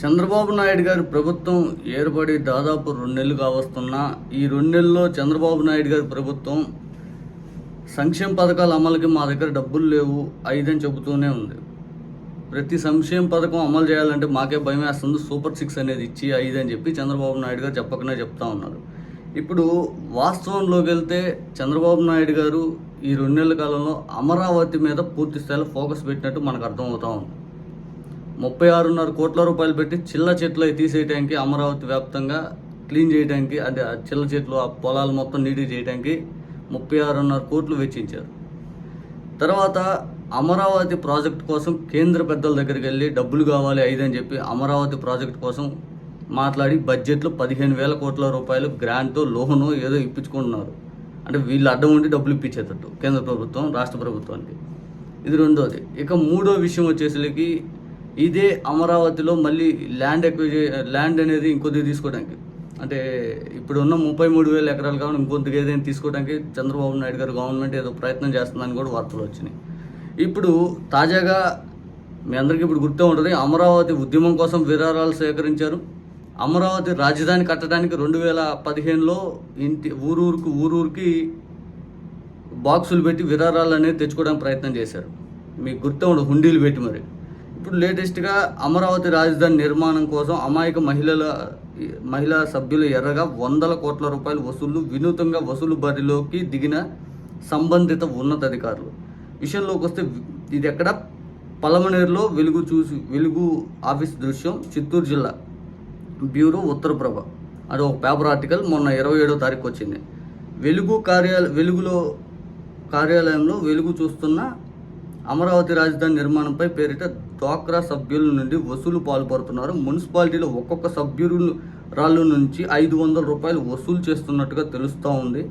చంద్రబాబు నాయుడు గారి ప్రభుత్వం ఏర్పడి దాదాపు రెండు నెలలు కావస్తున్నా ఈ రెండు నెలల్లో చంద్రబాబు నాయుడు గారి ప్రభుత్వం సంక్షేమ పథకాల అమలుకి మా దగ్గర డబ్బులు లేవు ఐదని చెబుతూనే ఉంది. ప్రతి సంక్షేమ పథకం అమలు చేయాలంటే మాకే భయం వేస్తుంది సూపర్ సిక్స్ అనేది ఇచ్చి ఐదు అని చెప్పి చంద్రబాబు నాయుడు గారు చెప్పకనే చెప్తా ఉన్నారు. ఇప్పుడు వాస్తవంలోకి వెళ్తే చంద్రబాబు నాయుడు గారు ఈ రెండు నెలల కాలంలో అమరావతి మీద పూర్తి స్థాయిలో ఫోకస్ పెట్టినట్టు మనకు అర్థమవుతా ఉంది. ముప్పై ఆరున్నర కోట్ల రూపాయలు పెట్టి చిల్ల చెట్లు అవి తీసేయడానికి అమరావతి వ్యాప్తంగా క్లీన్ చేయడానికి అంటే ఆ చిల్ల చెట్లు ఆ పొలాలు మొత్తం నీటి చేయడానికి ముప్పై ఆరున్నర కోట్లు వెచ్చించారు. తర్వాత అమరావతి ప్రాజెక్ట్ కోసం కేంద్ర పెద్దల దగ్గరికి వెళ్ళి డబ్బులు కావాలి ఐదు అని చెప్పి అమరావతి ప్రాజెక్ట్ కోసం మాట్లాడి బడ్జెట్లో పదిహేను వేల కోట్ల రూపాయలు గ్రాంట్ లోను ఏదో ఇప్పించుకుంటున్నారు. అంటే వీళ్ళు అడ్డం ఉండి డబ్బులు ఇప్పించేటట్టు కేంద్ర ప్రభుత్వం రాష్ట్ర ప్రభుత్వానికి. ఇది రెండోది. ఇక మూడో విషయం వచ్చేసరికి ఇదే అమరావతిలో మళ్ళీ ల్యాండ్ ఎక్విజే ల్యాండ్ అనేది ఇంకొద్ది తీసుకోవడానికి. అంటే ఇప్పుడు ఉన్న ముప్పై మూడు వేల ఎకరాలు కావాలి ఇంకొద్దిగా ఏదైనా తీసుకోవడానికి చంద్రబాబు నాయుడు గారు గవర్నమెంట్ ఏదో ప్రయత్నం చేస్తుందని కూడా వార్తలు వచ్చినాయి. ఇప్పుడు తాజాగా మీ అందరికీ ఇప్పుడు గుర్తే ఉంటుంది అమరావతి ఉద్యమం కోసం విరాళాలు సేకరించారు. అమరావతి రాజధాని కట్టడానికి రెండు వేల పదిహేనులో ఇంటి ఊరూరుకు ఊరూరికి బాక్సులు పెట్టి విరాళాలు అనేది తెచ్చుకోవడానికి ప్రయత్నం చేశారు. మీకు గుర్తే ఉండదు హుండీలు పెట్టి మరి. ఇప్పుడు లేటెస్ట్గా అమరావతి రాజధాని నిర్మాణం కోసం అమాయక మహిళల మహిళా సభ్యులు ఎర్రగా వందల కోట్ల రూపాయలు వసూళ్ళు వినూతంగా వసూలు బరిలోకి దిగిన సంబంధిత ఉన్నతాధికారులు. విషయంలోకి వస్తే ఇది ఎక్కడ? పలమనేరులో వెలుగు చూసి వెలుగు ఆఫీస్ దృశ్యం చిత్తూరు జిల్లా. బ్యూరో ఉత్తరప్రభ అది ఒక పేపర్ ఆర్టికల్ మొన్న ఇరవై ఏడో తారీఖు వచ్చింది. వెలుగు కార్యాలయ వెలుగులో కార్యాలయంలో వెలుగు చూస్తున్న అమరావతి రాజధాని నిర్మాణంపై పేరిట డ్వాక్రా సభ్యుల నుండి వసూలు పాల్పడుతున్నారు మున్సిపాలిటీలో ఒక్కొక్క సభ్యులు రాళ్ళు నుంచి ఐదు వందల రూపాయలు వసూలు చేస్తున్నట్టుగా తెలుస్తూ ఉంది.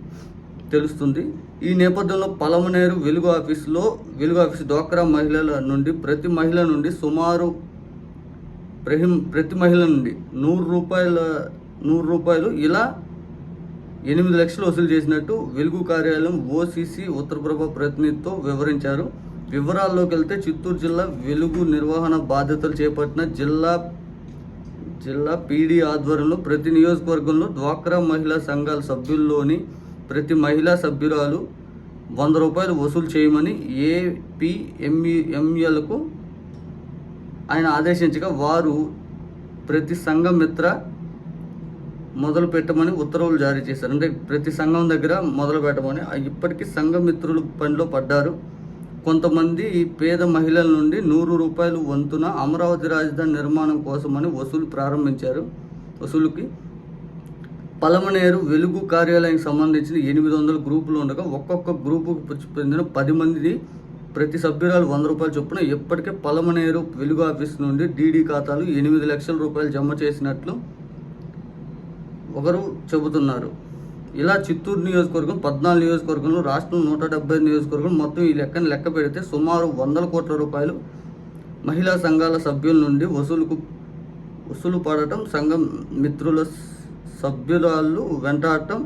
తెలుస్తుంది. ఈ నేపథ్యంలో పలమనేరు వెలుగు ఆఫీసులో వెలుగు ఆఫీస్ డ్వాక్రా మహిళల నుండి ప్రతి మహిళ నుండి సుమారు ప్రహిం ప్రతి మహిళ నుండి నూరు రూపాయల నూరు రూపాయలు ఇలా ఎనిమిది లక్షలు వసూలు చేసినట్టు వెలుగు కార్యాలయం ఓసీసీ ఉత్తరప్రభ ప్రతినిధితో వివరించారు. వివరాల్లోకి వెళ్తే చిత్తూరు జిల్లా వెలుగు నిర్వహణ బాధ్యతలు చేపట్టిన జిల్లా జిల్లా పీడీ ఆధ్వర్యంలో ప్రతి నియోజకవర్గంలో డ్వాక్రా మహిళా సంఘాల సభ్యుల్లోని ప్రతి మహిళా సభ్యురాలు వంద రూపాయలు వసూలు చేయమని ఏపీఎంఈ ఎంఎల్కు ఆయన ఆదేశించగా వారు ప్రతి సంఘం మిత్ర మొదలు పెట్టమని ఉత్తర్వులు జారీ చేశారు. అంటే ప్రతి సంఘం దగ్గర మొదలు పెట్టమని ఇప్పటికీ సంఘ మిత్రులు పనిలో పడ్డారు. కొంతమంది ఈ పేద మహిళల నుండి నూరు రూపాయలు వంతున అమరావతి రాజధాని నిర్మాణం కోసమని వసూలు ప్రారంభించారు. వసూలుకి పలమనేరు వెలుగు కార్యాలయానికి సంబంధించిన ఎనిమిది వందల గ్రూపులు ఉండగా ఒక్కొక్క గ్రూపుకు చెందిన పది మంది ప్రతి సభ్యురాలు వంద రూపాయలు చొప్పున ఇప్పటికే పలమనేరు వెలుగు ఆఫీస్ నుండి డీడీ ఖాతాలు ఎనిమిది లక్షల రూపాయలు జమ చేసినట్లు ఒకరు చెబుతున్నారు. ఇలా చిత్తూరు నియోజకవర్గం పద్నాలుగు నియోజకవర్గంలో రాష్ట్రం నూట డెబ్బై నియోజకవర్గం మొత్తం ఈ లెక్కను లెక్క పెడితే సుమారు వందల కోట్ల రూపాయలు మహిళా సంఘాల సభ్యుల నుండి వసూలుకు వసూలు పడటం సంఘం మిత్రుల సభ్యురాళ్ళు వెంటాడటం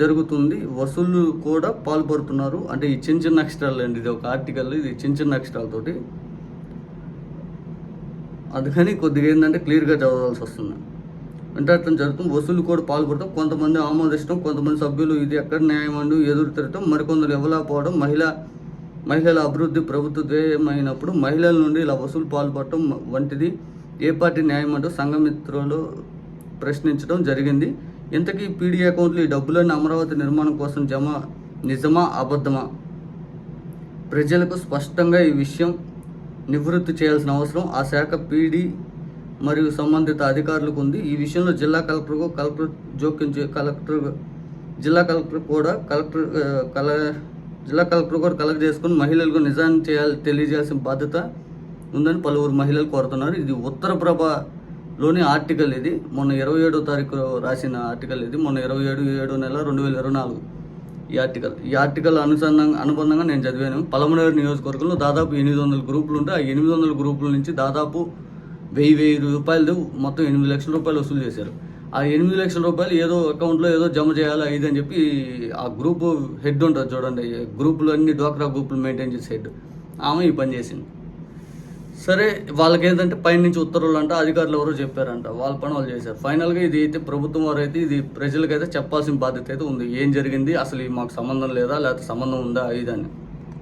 జరుగుతుంది. వసూలు కూడా పాల్పడుతున్నారు. అంటే ఈ చిన్న చిన్న అక్షరాలు అండి ఇది ఒక ఆర్టికల్ ఇది చిన్న చిన్న అక్షరాలతోటి అందుకని కొద్దిగా ఏంటంటే క్లియర్గా చదవాల్సి వస్తుంది. వెంటాడటం జరుగుతుంది వసూలు కూడా పాల్పడటం కొంతమంది ఆమోదించడం కొంతమంది సభ్యులు ఇది ఎక్కడ న్యాయం అంటూ ఎదురు తిరగటం మరికొందరు ఇవ్వలేకపోవడం మహిళ మహిళల అభివృద్ధి ప్రభుత్వ ధ్యేయమైనప్పుడు మహిళల నుండి ఇలా వసూలు పాల్పడటం వంటిది ఏ పార్టీ న్యాయం అంటూ సంఘమిత్రులు ప్రశ్నించడం జరిగింది. ఇంతకీ పీడీ అకౌంట్లు ఈ డబ్బులన్నీ అమరావతి నిర్మాణం కోసం జమ నిజమా అబద్ధమా? ప్రజలకు స్పష్టంగా ఈ విషయం నివృత్తి చేయాల్సిన అవసరం. ఆ శాఖ పీడీ మరియు సంబంధిత అధికారులకు ఉంది. ఈ విషయంలో జిల్లా కలెక్టర్కు కలెక్టర్ జోక్యం చే కలెక్టర్ జిల్లా కలెక్టర్ కూడా కలెక్టర్ కల జిల్లా కలెక్టర్ కూడా కలెక్ట్ చేసుకుని మహిళలకు నిజాన్ని చేయాలి తెలియజేయాల్సిన బాధ్యత ఉందని పలువురు మహిళలు కోరుతున్నారు. ఇది ఉత్తరప్రభలోని ఆర్టికల్ ఇది. మొన్న ఇరవై ఏడో తారీఖు రాసిన ఆర్టికల్ ఇది. మొన్న ఇరవై ఏడు ఏడు నెల రెండు వేల ఇరవై నాలుగు ఈ ఆర్టికల్. ఈ ఆర్టికల్ అనుసంధానం అనుబంధంగా నేను చదివాను. పలమనేరు నియోజకవర్గంలో దాదాపు ఎనిమిది వందల గ్రూపులు ఉంటే ఆ ఎనిమిది వందల గ్రూపుల నుంచి దాదాపు వెయ్యి వెయ్యి రూపాయలు మొత్తం ఎనిమిది లక్షల రూపాయలు వసూలు చేశారు. ఆ ఎనిమిది లక్షల రూపాయలు ఏదో అకౌంట్లో ఏదో జమ చేయాలి ఇది అని చెప్పి ఆ గ్రూప్ హెడ్ ఉంటుంది చూడండి గ్రూపులు అన్ని డ్వాక్రా గ్రూపులు మెయింటైన్ చేసే హెడ్ ఆమె ఈ పని చేసింది. సరే వాళ్ళకి ఏంటంటే పైనుంచి ఉత్తర్వులు అంట అధికారులు ఎవరో చెప్పారంట వాళ్ళ పని వాళ్ళు చేశారు. ఫైనల్గా ఇది అయితే ప్రభుత్వం వారు అయితే ఇది ప్రజలకైతే చెప్పాల్సిన బాధ్యత అయితే ఉంది. ఏం జరిగింది? అసలు మాకు సంబంధం లేదా? లేకపోతే సంబంధం ఉందా? ఇదని.